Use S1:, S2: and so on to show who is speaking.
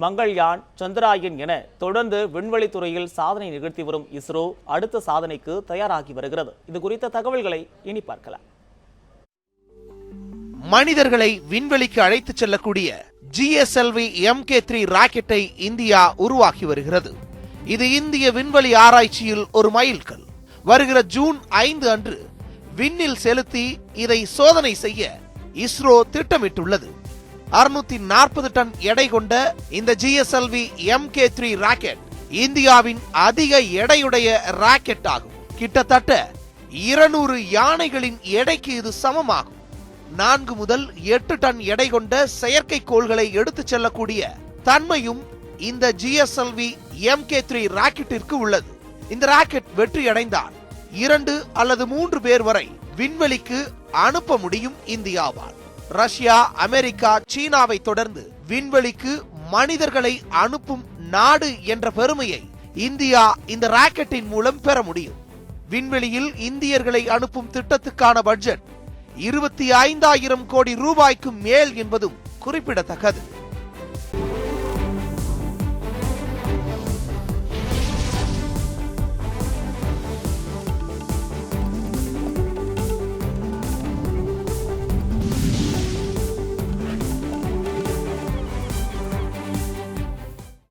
S1: மங்கள்யான் சந்திராயன் என தொடர்ந்து விண்வெளித்துறையில் சாதனை நிகழ்த்தி வரும் இஸ்ரோ அடுத்த சாதனைக்கு தயாராகி வருகிறது. இது குறித்த தகவல்களை இனி பார்க்கலாம்.
S2: மனிதர்களை விண்வெளிக்கு அழைத்துச் செல்லக்கூடிய ஜிஎஸ்எல்வி எம்கே த்ரீ ராக்கெட்டை இந்தியா உருவாக்கி வருகிறது. இது இந்திய விண்வெளி ஆராய்ச்சியில் ஒரு மைல்கல். வருகிற ஜூன் ஐந்து அன்று விண்ணில் செலுத்தி இதை சோதனை செய்ய இஸ்ரோ திட்டமிட்டுள்ளது. அறுநூத்தி நாற்பது டன் எடை கொண்ட இந்த ஜிஎஸ்எல்வி எம்கே த்ரீ ராக்கெட் இந்தியாவின் அதிக எடையுடைய ராக்கெட் ஆகும் கிட்டத்தட்ட இருநூறு யானைகளின் எடைக்கு இது சமமாகும். நான்கு முதல் எட்டு டன் எடை கொண்ட செயற்கைக்கோள்களை எடுத்துச் செல்லக்கூடிய தன்மையும் இந்த ஜிஎஸ்எல்வி எம்கே த்ரீ ராக்கெட்டிற்கு உள்ளது. இந்த ராக்கெட் வெற்றி அடைந்தால் இரண்டு அல்லது மூன்று பேர் வரை விண்வெளிக்கு அனுப்ப முடியும் இந்தியாவால். ரஷ்யா அமெரிக்கா சீனாவை தொடர்ந்து விண்வெளிக்கு மனிதர்களை அனுப்பும் நாடு என்ற பெருமையை இந்தியா இந்த ராக்கெட்டின் மூலம் பெற முடியும். விண்வெளியில் இந்தியர்களை அனுப்பும் திட்டத்துக்கான பட்ஜெட் இருபத்தி ஐந்தாயிரம் கோடி ரூபாய்க்கு மேல் என்பதும் குறிப்பிடத்தக்கது.